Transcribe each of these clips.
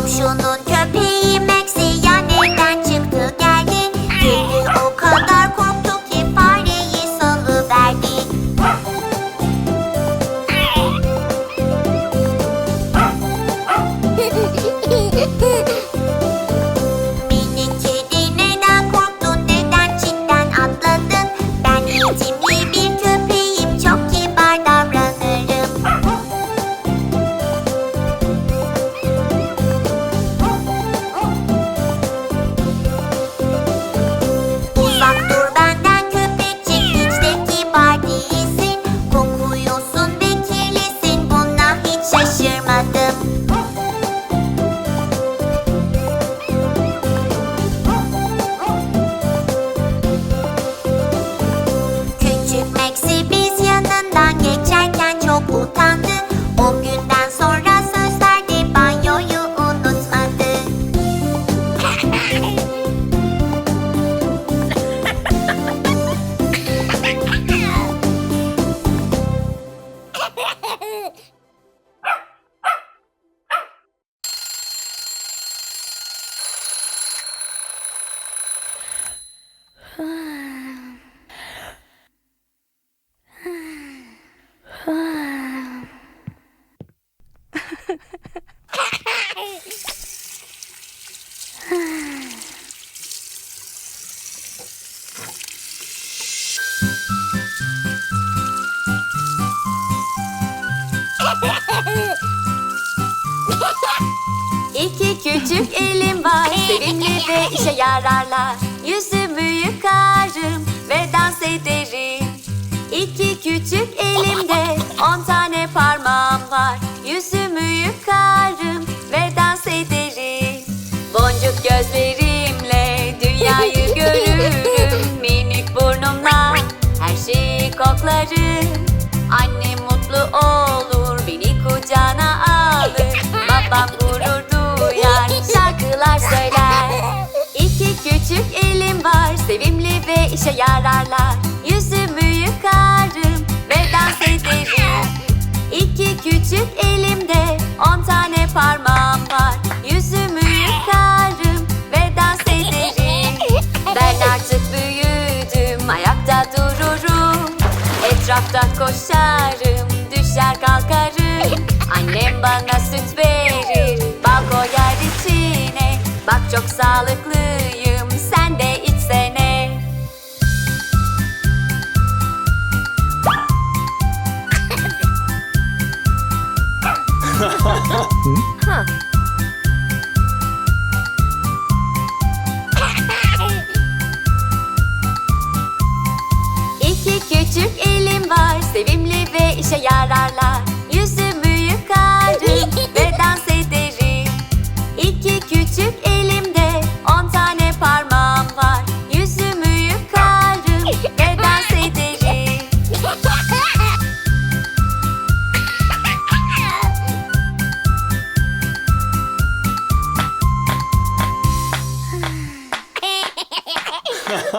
сообщу İki küçük elim var, sevimli ve işe yararlar. Yüzümü yıkarım ve dans ederim. İki küçük elimde on tane parmağım var. Yüzümü yıkar. Küçük elim var sevimli ve işe yararlar. Yüzümü yıkarım ve dans ederim İki küçük elimde on tane parmağım var. Yüzümü yıkarım ve dans ederim. Ben artık büyüdüm ayakta dururum. Etrafta koşarım düşer kalkarım. Annem bana süt verir bal koyar içine. Bak çok sağlıklıyım İki küçük elim var sevimli ve işe yararlar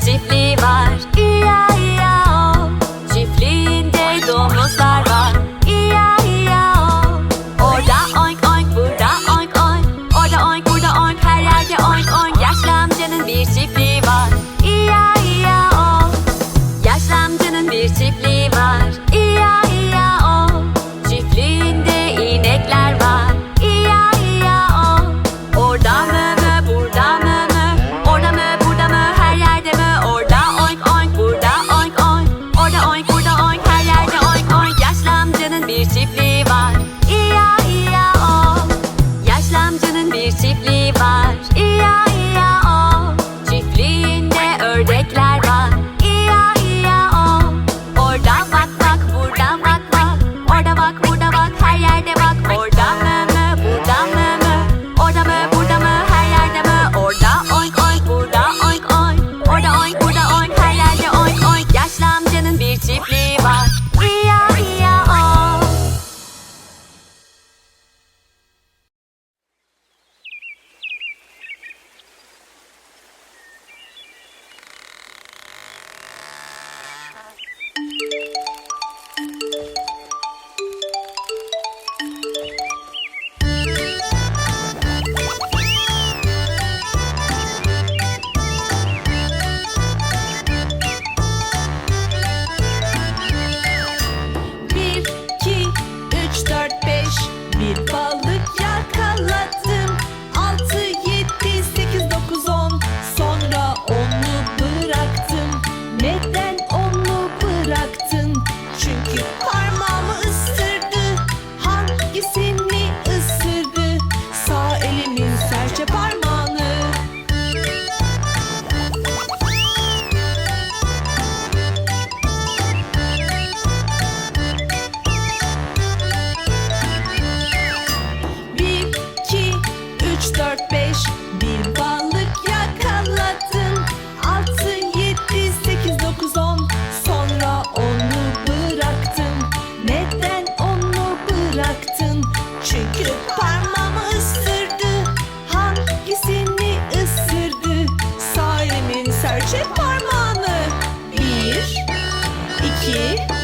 positively Okay.